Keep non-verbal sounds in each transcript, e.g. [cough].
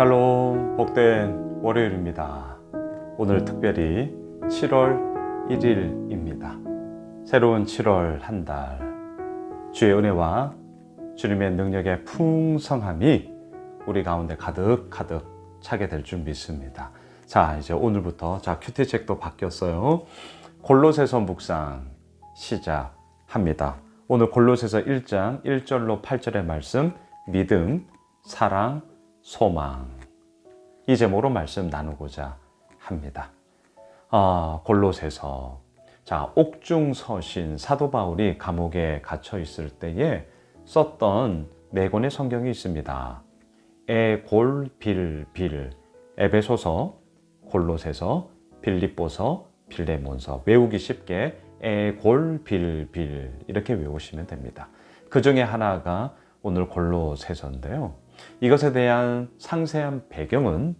샬롬 복된 월요일입니다. 오늘 특별히 7월 1일입니다. 새로운 7월 한 달 주의 은혜와 주님의 능력의 풍성함이 우리 가운데 가득 가득 차게 될 줄 믿습니다. 자, 이제 오늘부터 자 큐티 책도 바뀌었어요. 골로새서 묵상 시작합니다. 오늘 골로새서 1장 1절로 8절의 말씀 믿음, 사랑, 소망 이 제목으로 말씀 나누고자 합니다. 아, 골로새서 자 옥중 서신 사도 바울이 감옥에 갇혀 있을 때에 썼던 네 권의 성경이 있습니다. 에골빌빌 에베소서 골로새서 빌립보서 빌레몬서 외우기 쉽게 에골빌빌 이렇게 외우시면 됩니다. 그 중에 하나가 오늘 골로새서인데요. 이것에 대한 상세한 배경은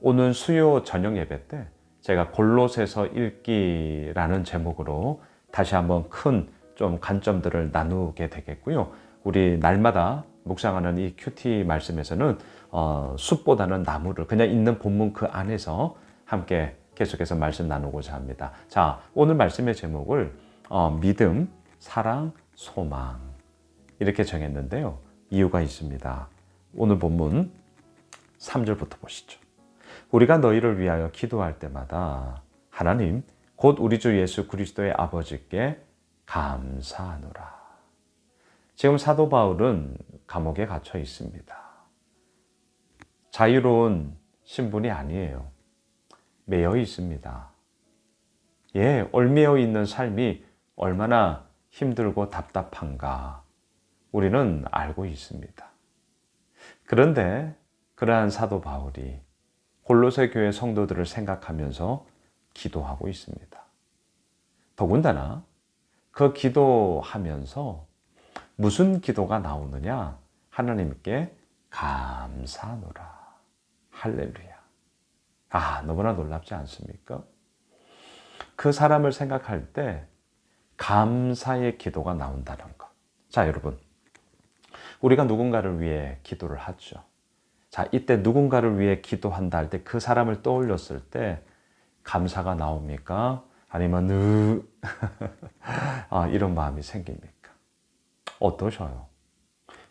오는 수요 저녁 예배 때 제가 골로새서 읽기라는 제목으로 다시 한번 큰 좀 관점들을 나누게 되겠고요. 우리 날마다 묵상하는 이 큐티 말씀에서는 어, 숲보다는 나무를 그냥 있는 본문 그 안에서 함께 계속해서 말씀 나누고자 합니다. 자, 오늘 말씀의 제목을 어, 믿음, 사랑, 소망 이렇게 정했는데요. 이유가 있습니다. 오늘 본문 3절부터 보시죠. 우리가 너희를 위하여 기도할 때마다 하나님 곧 우리 주 예수 그리스도의 아버지께 감사하노라. 지금 사도 바울은 감옥에 갇혀 있습니다. 자유로운 신분이 아니에요. 매여 있습니다. 예, 얼매여 있는 삶이 얼마나 힘들고 답답한가 우리는 알고 있습니다. 그런데 그러한 사도 바울이 골로새 교회 성도들을 생각하면서 기도하고 있습니다. 더군다나 그 기도하면서 무슨 기도가 나오느냐? 하나님께 감사하노라. 할렐루야. 아, 너무나 놀랍지 않습니까? 그 사람을 생각할 때 감사의 기도가 나온다는 것. 자, 여러분. 우리가 누군가를 위해 기도를 하죠. 자, 이때 누군가를 위해 기도한다 할 때 그 사람을 떠올렸을 때 감사가 나옵니까? 아니면 으 [laughs] 아, 이런 마음이 생깁니까? 어떠셔요?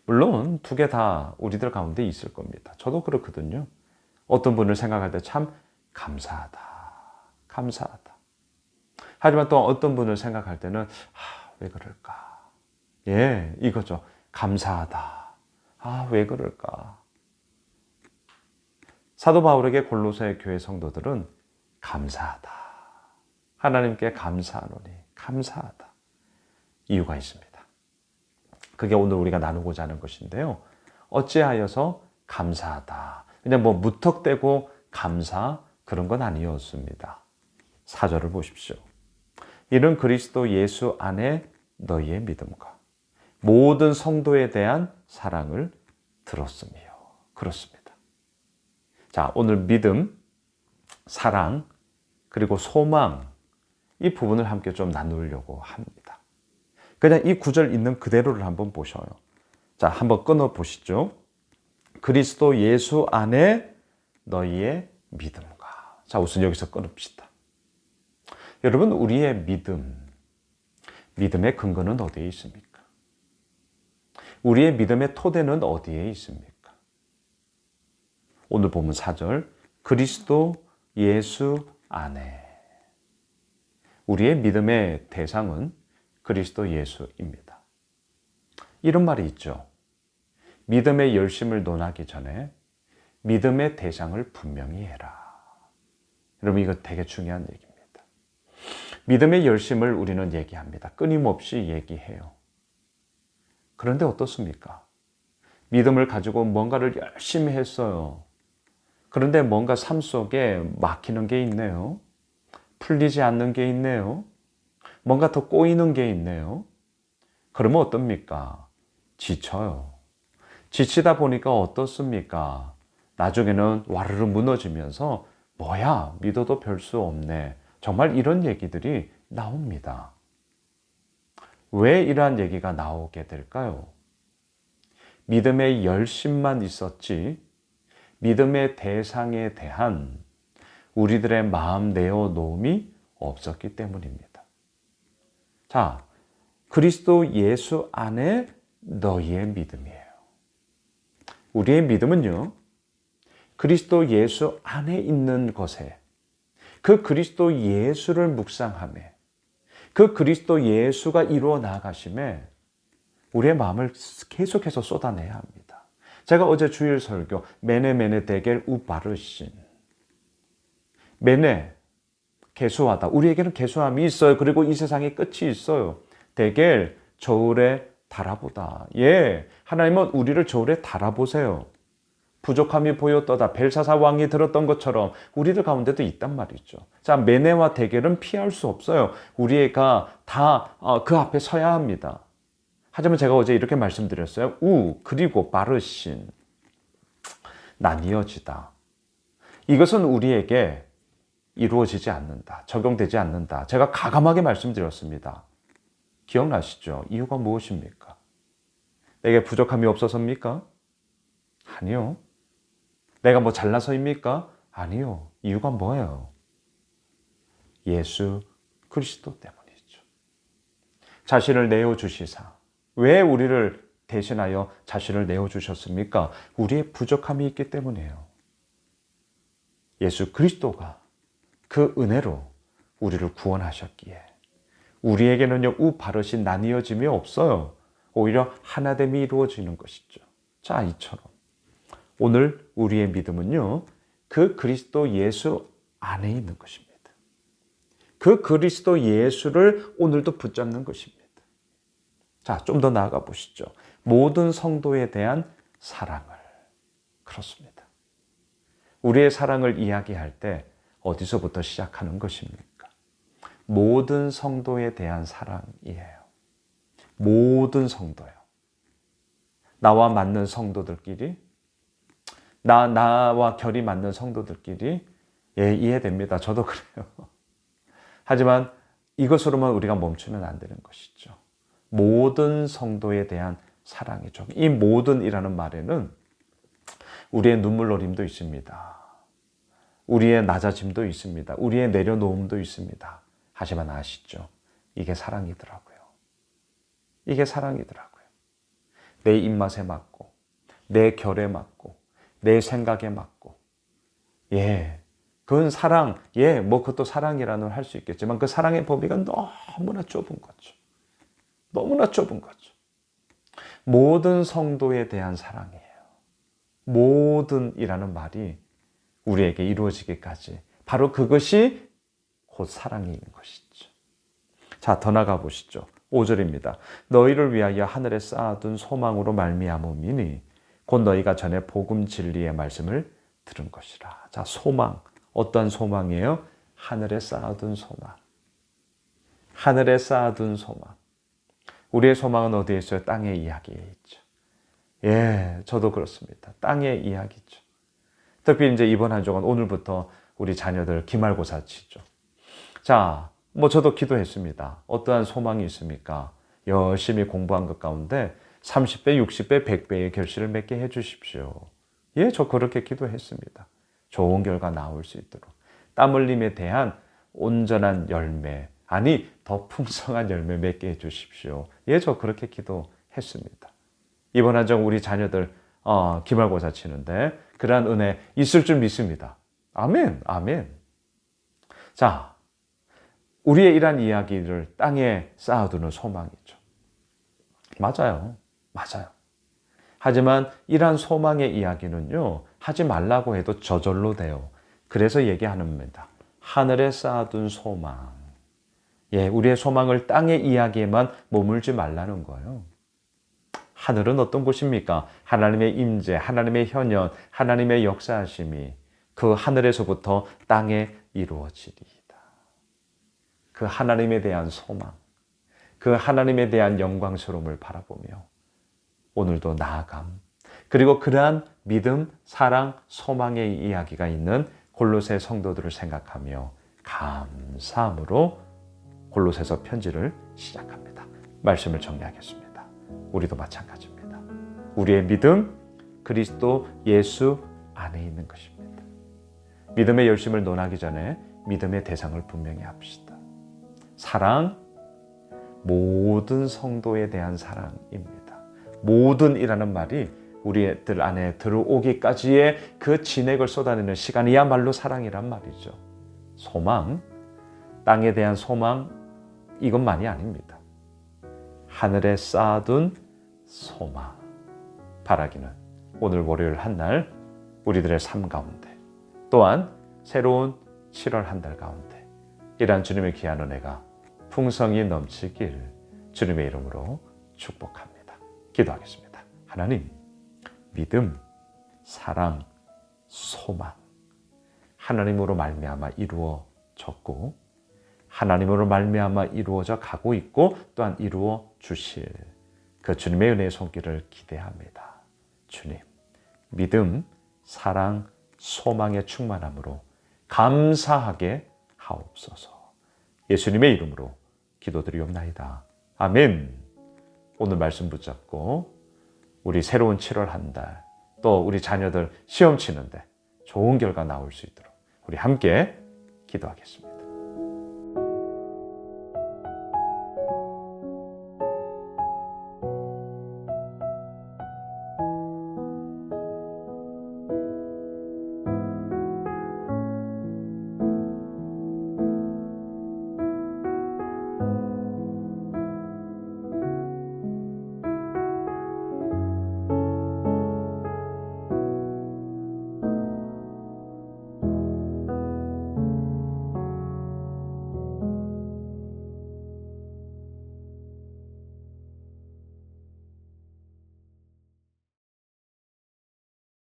물론 두 개 다 우리들 가운데 있을 겁니다. 저도 그렇거든요. 어떤 분을 생각할 때 참 감사하다. 감사하다. 하지만 또 어떤 분을 생각할 때는 아, 왜 그럴까? 예, 이거죠. 감사하다. 아, 왜 그럴까? 사도 바울에게 골로새 교회 성도들은 감사하다. 하나님께 감사하노니 감사하다. 이유가 있습니다. 그게 오늘 우리가 나누고자 하는 것인데요. 어찌하여서 감사하다. 그냥 뭐 무턱대고 감사 그런 건 아니었습니다. 사절을 보십시오. 이는 그리스도 예수 안에 너희의 믿음과 모든 성도에 대한 사랑을 들었으며 그렇습니다. 자, 오늘 믿음, 사랑, 그리고 소망 이 부분을 함께 좀 나누려고 합니다. 그냥 이 구절 있는 그대로를 한번 보셔요. 자, 한번 끊어 보시죠. 그리스도 예수 안에 너희의 믿음과. 자, 우선 여기서 끊읍시다. 여러분, 우리의 믿음, 믿음의 근거는 어디에 있습니까? 우리의 믿음의 토대는 어디에 있습니까? 오늘 보면 4절 그리스도 예수 안에 우리의 믿음의 대상은 그리스도 예수입니다. 이런 말이 있죠. 믿음의 열심을 논하기 전에 믿음의 대상을 분명히 해라. 여러분 이거 되게 중요한 얘기입니다. 믿음의 열심을 우리는 얘기합니다. 끊임없이 얘기해요. 그런데 어떻습니까? 믿음을 가지고 뭔가를 열심히 했어요. 그런데 뭔가 삶 속에 막히는 게 있네요. 풀리지 않는 게 있네요. 뭔가 더 꼬이는 게 있네요. 그러면 어떻습니까? 지쳐요. 지치다 보니까 어떻습니까? 나중에는 와르르 무너지면서 뭐야, 믿어도 별 수 없네. 정말 이런 얘기들이 나옵니다. 왜 이러한 얘기가 나오게 될까요? 믿음의 열심만 있었지 믿음의 대상에 대한 우리들의 마음 내어 놓음이 없었기 때문입니다. 자, 그리스도 예수 안에 너희의 믿음이에요. 우리의 믿음은요, 그리스도 예수 안에 있는 것에 그 그리스도 예수를 묵상함에 그 그리스도 예수가 이루어 나가심에 우리의 마음을 계속해서 쏟아내야 합니다. 제가 어제 주일 설교 메네 메네 대겔 우바르신 메네 개수하다. 우리에게는 개수함이 있어요. 그리고 이 세상에 끝이 있어요. 대겔 저울에 달아보다. 예, 하나님은 우리를 저울에 달아보세요. 부족함이 보였더다. 벨사사 왕이 들었던 것처럼 우리들 가운데도 있단 말이죠. 자, 메네와 대결은 피할 수 없어요. 우리가 다 그 앞에 서야 합니다. 하지만 제가 어제 이렇게 말씀드렸어요. 우, 그리고 바르신. 나뉘어지다. 이것은 우리에게 이루어지지 않는다. 적용되지 않는다. 제가 가감하게 말씀드렸습니다. 기억나시죠? 이유가 무엇입니까? 내게 부족함이 없어서입니까? 아니요. 내가 뭐 잘나서입니까? 아니요. 이유가 뭐예요? 예수 그리스도 때문이죠. 자신을 내어 주시사. 왜 우리를 대신하여 자신을 내어 주셨습니까? 우리의 부족함이 있기 때문이에요. 예수 그리스도가 그 은혜로 우리를 구원하셨기에 우리에게는요 우 바르신 나뉘어짐이 없어요. 오히려 하나됨이 이루어지는 것이죠. 자 이처럼 오늘 우리의 믿음은요 그 그리스도 예수 안에 있는 것입니다. 그 그리스도 예수를 오늘도 붙잡는 것입니다. 자, 좀 더 나아가 보시죠. 모든 성도에 대한 사랑을. 그렇습니다. 우리의 사랑을 이야기할 때 어디서부터 시작하는 것입니까? 모든 성도에 대한 사랑이에요. 모든 성도요. 나와 맞는 성도들끼리, 나, 나와 결이 맞는 성도들끼리, 예, 이해됩니다. 저도 [laughs] 그래요. 하지만 이것으로만 우리가 멈추면 안 되는 것이죠. 모든 성도에 대한 사랑이죠. 이 모든이라는 말에는 우리의 눈물노림도 있습니다. 우리의 낮아짐도 있습니다. 우리의 내려놓음도 있습니다. 하지만 아시죠? 이게 사랑이더라고요. 이게 사랑이더라고요. 내 입맛에 맞고, 내 결에 맞고, 내 생각에 맞고, 예. 그건 사랑, 예, 뭐 그것도 사랑이라는 할 수 있겠지만 그 사랑의 범위가 너무나 좁은 거죠. 너무나 좁은 거죠. 모든 성도에 대한 사랑이에요. 모든이라는 말이 우리에게 이루어지기까지 바로 그것이 곧 사랑인 것이죠. 자, 더 나가 보시죠. 5절입니다. 너희를 위하여 하늘에 쌓아둔 소망으로 말미암음이니 곧 너희가 전에 복음 진리의 말씀을 들은 것이라. 자, 소망. 어떤 소망이에요? 하늘에 쌓아둔 소망. 하늘에 쌓아둔 소망. 우리의 소망은 어디에 있어요? 땅의 이야기에 있죠. 예, 저도 그렇습니다. 땅의 이야기죠. 특히 이제 이번 한 주간 오늘부터 우리 자녀들 기말고사 치죠. 자, 뭐 저도 기도했습니다. 어떠한 소망이 있습니까? 열심히 공부한 것 가운데 30배, 60배, 100배의 결실을 맺게 해 주십시오. 예, 저 그렇게 기도했습니다. 좋은 결과 나올 수 있도록. 땀 흘림에 대한 온전한 열매, 아니, 더 풍성한 열매 맺게 해 주십시오. 예, 저 그렇게 기도했습니다. 이번 한주 우리 자녀들 어, 기말고사 치는데 그러한 은혜 있을 줄 믿습니다. 아멘, 아멘. 자, 우리의 이러한 이야기를 땅에 쌓아두는 소망이죠. 맞아요. 맞아요. 하지만 이러한 소망의 이야기는요, 하지 말라고 해도 저절로 돼요. 그래서 얘기하는 겁니다. 하늘에 쌓아둔 소망. 예, 우리의 소망을 땅의 이야기에만 머물지 말라는 거예요. 하늘은 어떤 곳입니까? 하나님의 임재, 하나님의 현현, 하나님의 역사하심이 그 하늘에서부터 땅에 이루어지리이다. 그 하나님에 대한 소망, 그 하나님에 대한 영광스러움을 바라보며 오늘도 나아감, 그리고 그러한 믿음, 사랑, 소망의 이야기가 있는 골로새 성도들을 생각하며 감사함으로 골로새서 편지를 시작합니다. 말씀을 정리하겠습니다. 우리도 마찬가지입니다. 우리의 믿음 그리스도 예수 안에 있는 것입니다. 믿음의 열심을 논하기 전에 믿음의 대상을 분명히 합시다. 사랑, 모든 성도에 대한 사랑입니다. 모든이라는 말이 우리들 안에 들어오기까지의 그 진액을 쏟아내는 시간이야말로 사랑이란 말이죠. 소망, 땅에 대한 소망, 이것만이 아닙니다. 하늘에 쌓아둔 소망, 바라기는 오늘 월요일 한 날 우리들의 삶 가운데 또한 새로운 7월 한 달 가운데 이러한 주님의 귀한 은혜가 풍성이 넘치길 주님의 이름으로 축복합니다. 기도하겠습니다. 하나님, 믿음, 사랑, 소망 하나님으로 말미암아 이루어졌고 하나님으로 말미암아 이루어져 가고 있고 또한 이루어 주실 그 주님의 은혜의 손길을 기대합니다. 주님, 믿음, 사랑, 소망의 충만함으로 감사하게 하옵소서. 예수님의 이름으로 기도드리옵나이다. 아멘. 오늘 말씀 붙잡고 우리 새로운 7월 한 달, 또 우리 자녀들 시험 치는데 좋은 결과 나올 수 있도록 우리 함께 기도하겠습니다.